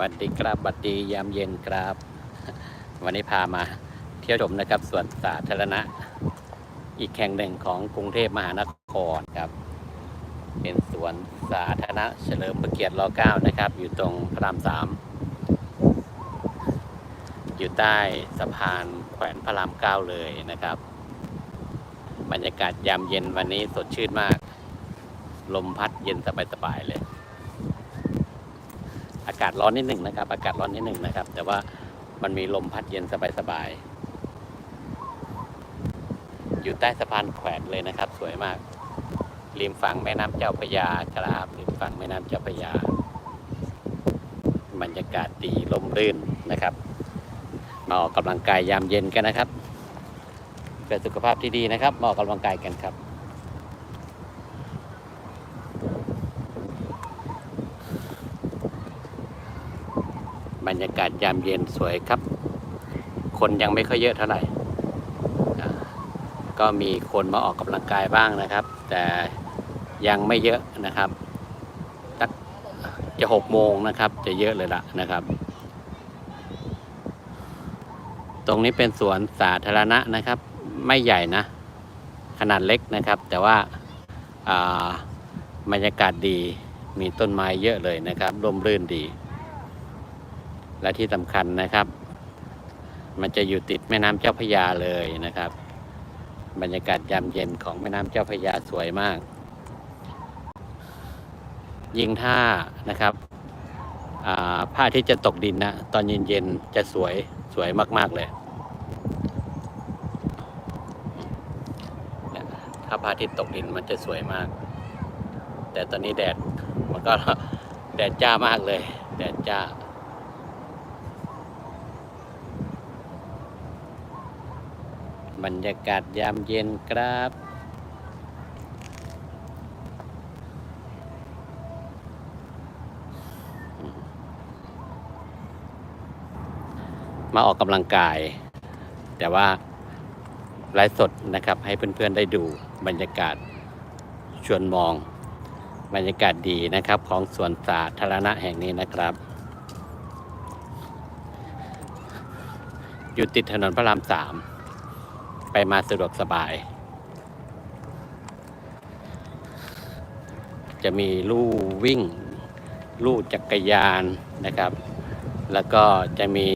วัสดีครับบัดดียามเย็นครับ วันนี้พามาเที่ยวชมนะครับสวนสาธารณะ อีกแห่งหนึ่งของกรุงเทพมหานครครับ เป็นสวนสาธารณะเฉลิมพระเกียรติรเก้านะครับ อยู่ตรงพระรามสามอยู่ใต้สะพานแขวนพระรามเก้าเลยนะครับ บรรยากาศยามเย็นวันนี้สดชื่นมาก ลมพัดเย็นสบายๆเลย อากาศร้อนนิดหนึ่งนะครับ อากาศร้อนนิดหนึ่งนะครับ แต่ว่ามันมีลมพัดเย็นสบายๆ อยู่ใต้สะพานแขวนเลยนะครับ สวยมาก ริมฝั่งแม่น้ำเจ้าพระยาครับ ริมฝั่งแม่น้ำเจ้าพระยา บรรยากาศดีลมรื่นนะครับ มาออกกำลังกายยามเย็นกันนะครับ เพื่อสุขภาพที่ดีนะครับ มาออกกำลังกายกันครับ รรยากาศยามเย็นสวยครับ คนยังไม่ค่อยเยอะเท่าไหร่ก็มีคนมาออกกำลังกายบ้างนะครับ แต่ยังไม่เยอะนะครับสักจะหกโมงนะครับ จะเยอะเลยละนะครับ ตรงนี้เป็นสวนสาธารณะนะครับ ไม่ใหญ่นะ ขนาดเล็กนะครับ แต่ว่าอ่าบรรยากาศดีมีต้นไม้เยอะเลยนะครับร่มรื่นดี และที่สำคัญนะครับ มันจะอยู่ติดแม่น้ำเจ้าพยาเลยนะครับ บรรยากาศยามเย็นของแม่น้ำเจ้าพยาสวยมาก ยิงท่านะครับผ้าที่จะตกดินนะตอนเย็นๆจะสวยสวยมากๆเลยเนี่ยถ้าพระอาทิตย์ตกดินมันจะสวยมาก แต่ตอนนี้แดดมันก็แดดจ้ามากเลย แดดจ้า บรรยากาศยามเย็นครับ มาออกกำลังกาย แต่ว่าไลฟ์สดนะครับ ให้เพื่อนๆได้ดูบรรยากาศชวนมอง บรรยากาศดีนะครับของสวนสาธารณะแห่งนี้นะครับ อยู่ติดถนนพระรามสาม ไปมาสะดวกสบาย จะมีลู่วิ่ง ลู่จักรยานนะครับ แล้วก็จะมี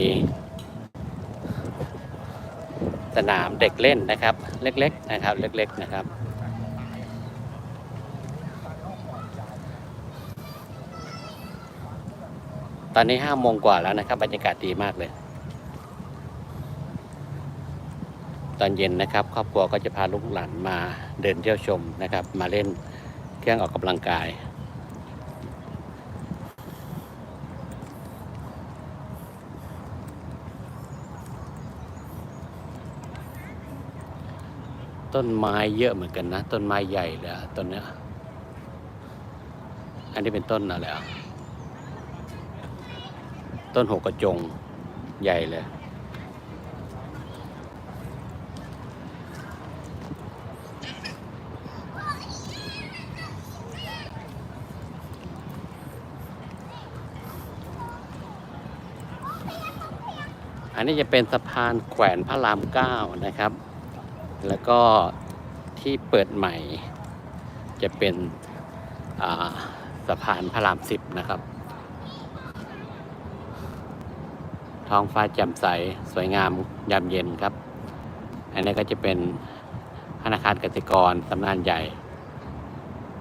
สนามเด็กเล่นนะครับ เล็กๆนะครับ เล็กๆนะครับ ตอนนี้ห้าโมงกว่าแล้วนะครับ บรรยากาศดีมากเลย ตอนเย็นนะครับครอบครัวก็จะพาลูกหลานมาเดินเที่ยวชมนะครับ มาเล่นเครื่องออกกำลังกาย ต้นไม้เยอะเหมือนกันนะ ต้นไม้ใหญ่เลยต้นเนี้ยอันนี้เป็นต้นอะไรอะต้นหกกระจงใหญ่เลย อันนี้จะเป็นสะพานแขวนพระรามเก้านะครับ แล้วก็ที่เปิดใหม่ จะเป็นสะพานพระรามสิบนะครับ ท้องฟ้าแจ่มใสสวยงามยามเย็นครับ อันนี้ก็จะเป็นธนาคารกสิกรสำนักงานใหญ่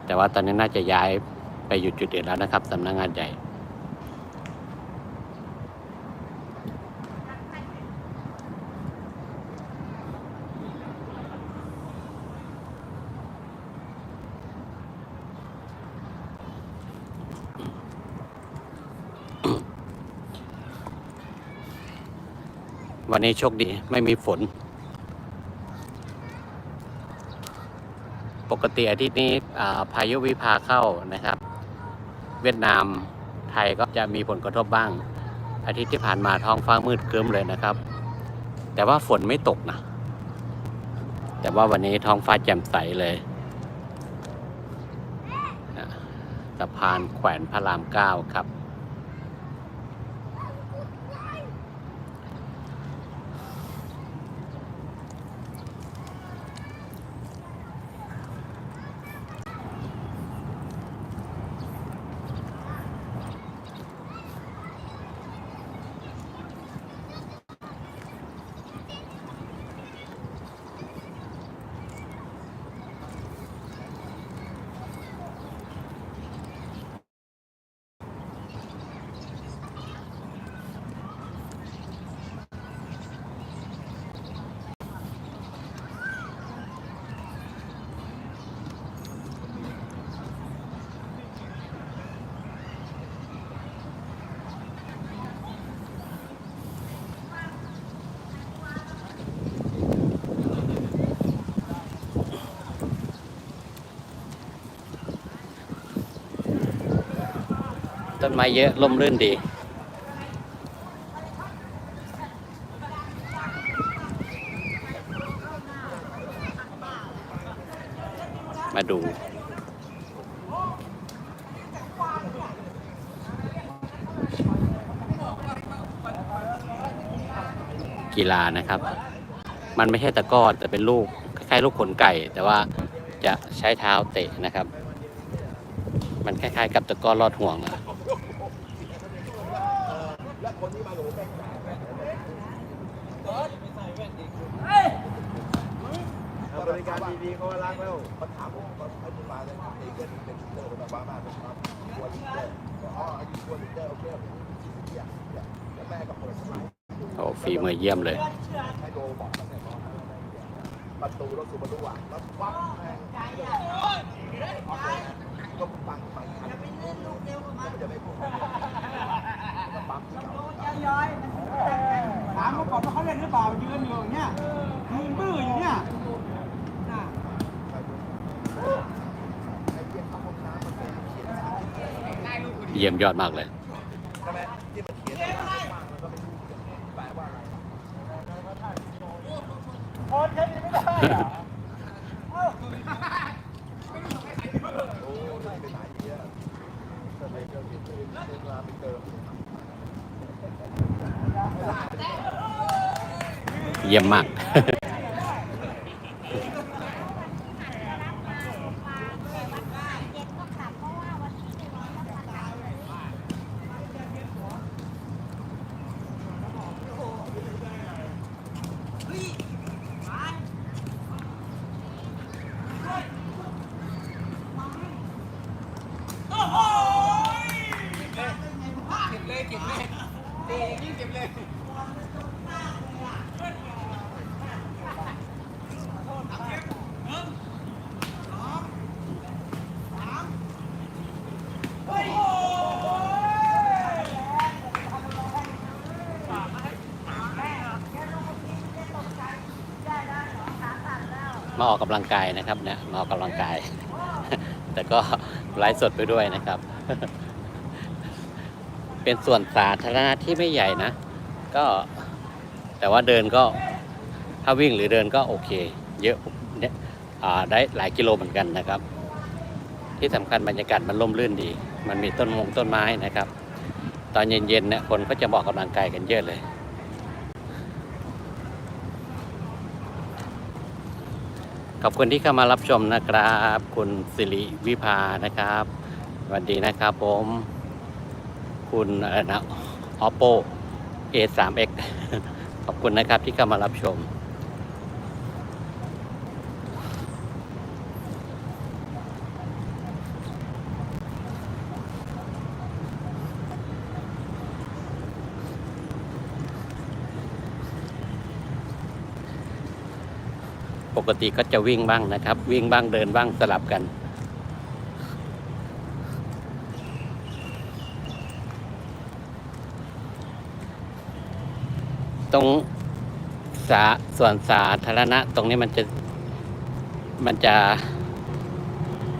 แต่ว่าตอนนี้น่าจะย้ายไปอยู่จุดอื่นแล้วนะครับสำนักงานใหญ่ วันนี้โชคดีไม่มีฝน ปกติอาทิตย์นี้พายุวิภาเข้านะครับ เวียดนามไทยก็จะมีผลกระทบบ้าง อาทิตย์ที่ผ่านมาท้องฟ้ามืดครึ้มเลยนะครับ แต่ว่าฝนไม่ตกนะ แต่ว่าวันนี้ท้องฟ้าแจ่มใสเลยสะพานแขวนพระรามเก้าครับ ต้นไม้เยอะร่มรื่นดีมาดู กีฬานะครับ มันไม่ใช่ตะก้อแต่เป็นลูกคล้ายๆลูกขนไก่ แต่ว่าจะใช้เท้าเตะนะครับ มันคล้ายๆกับตะก้อลอดห่วงอะ คนที่มาถูกแต่งสายต่อไปใส่เวดอีกบริการดีๆเขาก็รักแล้วเขาถามผมเขาให้ผมมาเลยตีเกินเป็นเตอร์แบบว่ามาเป็นครับกลัวลิเตอร์อ๋ออายุกลัวลิเตอร์โอเคเนี่ยเนี่ยแล้วแม่ก็เปิดสมัยโอ้ฝีมือเยี่ยมเลยให้โดบอกตั้งแต่ประตูรถสุบรรทุอะแล้ววับแม่งก็ปังไปจะไปเล่นลูกเร็วมันจะไปพูด ที่เก่าถามเขาก่อนว่าเขาเล่นหรือเปล่ายืนอยู่อย่างเงี้ยมือบื้ออยู่เนี่ยน่ะไอ้เพี้ยนข้าวห้องน้ำมันเป็นเขียนสามเยี่ยมยอดมากเลยใช่ไหมที่มันเขียนอะไรบ้างมันก็ไม่รู้แปลว่าอะไรโอนแค่นี้ไม่ได้เหรอโอ้ยไปไหนเนี่ยจะไปเจอที่ตื่นเวลาไปเติม เยี่ยมมาก มาออกกำลังกายนะครับเนี่ยมาออกกำลังกาย แต่ก็ไลฟ์สดไปด้วยนะครับ เป็นส่วนสาธารณะที่ไม่ใหญ่นะ ก็แต่ว่าเดินก็ถ้าวิ่งหรือเดินก็โอเค เยอะเนี่ยได้หลายกิโลเหมือนกันนะครับ ที่สำคัญบรรยากาศมันร่มรื่นดี มันมีต้นมงต้นไม้นะครับ ตอนเย็นๆเนี่ยคนก็จะมาออกกำลังกายกันเยอะเลย ขอบคุณที่เข้ามารับชมนะครับ คุณสิริวิภานะครับสวัสดีนะครับผม คุณอะไรนะ oppo a 3 x ขอบคุณนะครับที่เข้ามารับชม กติก็จะวิ่งบ้างนะครับ วิ่งบ้างเดินบ้างสลับกัน ตรงสาส่วนสาธารณะ ตรงนี้มันจะมันจะ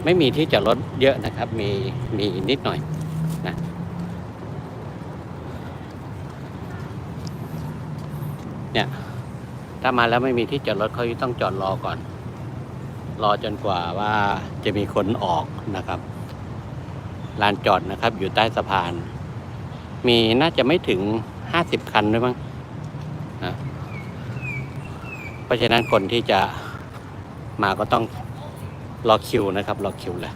ไม่มีที่จอดรถเยอะนะครับ มีมีนิดหน่อยนะเนี่ย ถ้ามาแล้วไม่มีที่จอดรถเขาต้องจอดรอก่อน รอจนกว่าว่าจะมีคนออกนะครับลานจอดนะครับ อยู่ใต้สะพาน มีน่าจะไม่ถึงห้าสิบคันด้วยมั้งนะเพราะฉะนั้นคนที่จะมาก็ต้องรอคิวนะครับ รอคิวแหละ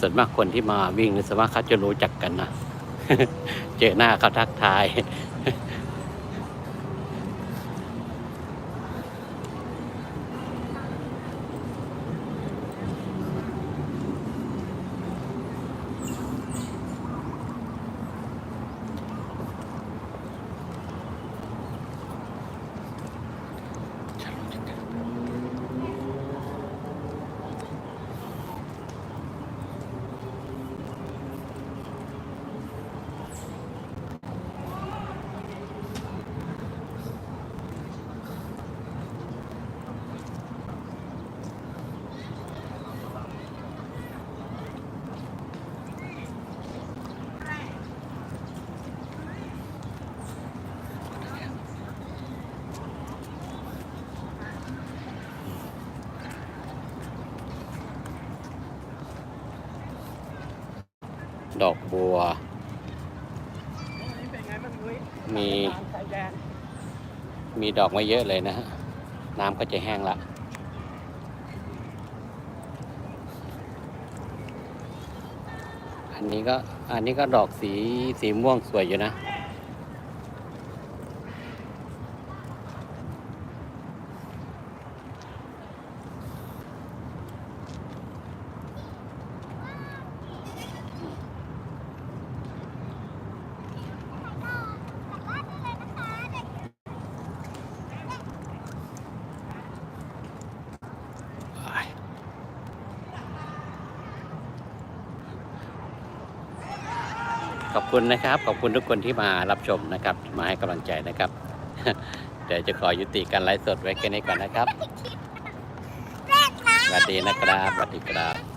ส่วนมากคนที่มาวิ่งส่วนมากเขาจะรู้จักกันนะ เจอหน้าเขาทักทาย ดอกบัว มีดนมีดอกไม่เยอะเลยนะฮะ น้ำก็จะแห้งละอันนี้ก็อันนี้ก็ดอกสีสีม่วงสวยอยู่นะ ขอบคุณนะครับ ขอบคุณทุกคนที่มารับชมนะครับ มาให้กำลังใจนะครับ เดี๋ยวจะขอยุติการไลฟ์สดไว้แค่นี้ก่อนนะครับสวัสดีนะครับสวัสดีครับ